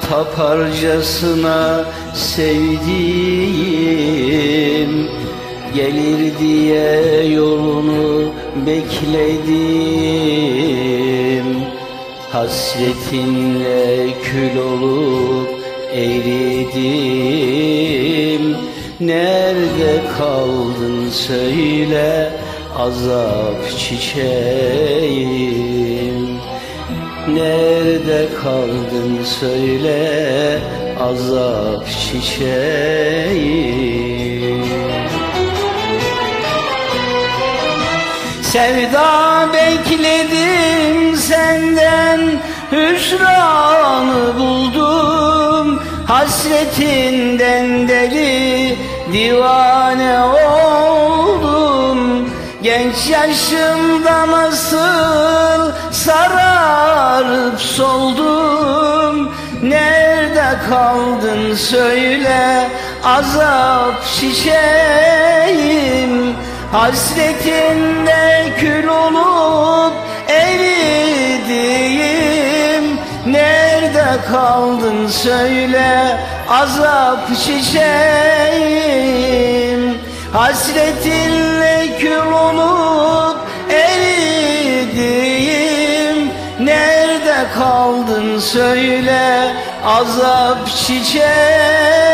taparcasına sevdiğim Gelir diye yolunu bekledim Hasretinle kül olup eridim Nerede kaldın söyle azap çiçeğim Nerede kaldın söyle azap çiçeğim Sevda bekledim senden Hüsranı buldum. Hasretinden deli divane oldum. Genç yaşımda nasıl sararıp soldum. Nerede kaldın söyle azap çiçeğim. Hasretinde kül olup eridim Nerede kaldın söyle azap çiçeğim. Hasretinle kül olup kaldın söyle azap çiçeğim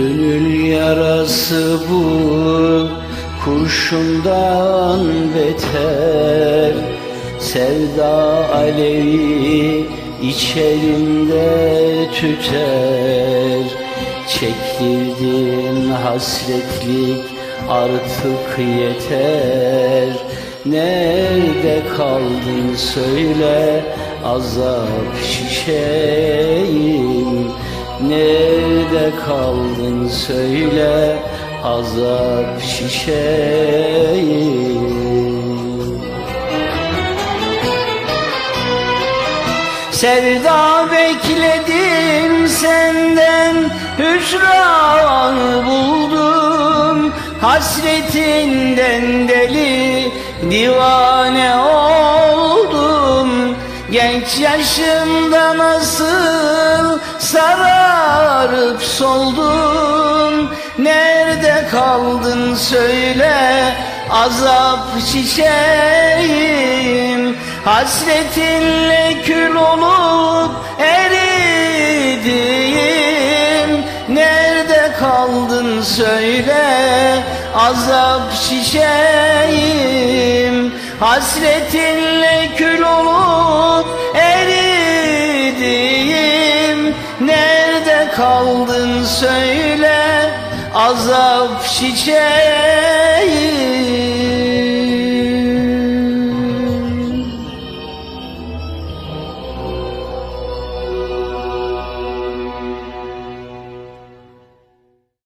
Gönül yarası bu kurşundan beter. Sevda alevi içerimde tüter. Çektirdim hasretlik artık yeter. Nerede kaldın söyle azap şişeyim Nerede kaldın söyle azap şişeyim Sevda bekledim senden hüsran buldum. Hasretinden deli divane oldum Genç yaşımda nasıl sararıp soldum Nerede kaldın söyle azap çiçeğim. Hasretinle kül olup eridim Nerede kaldın söyle azap çiçeğim Hasretinle kül olup eridim Nerede kaldın söyle azap çiçeğim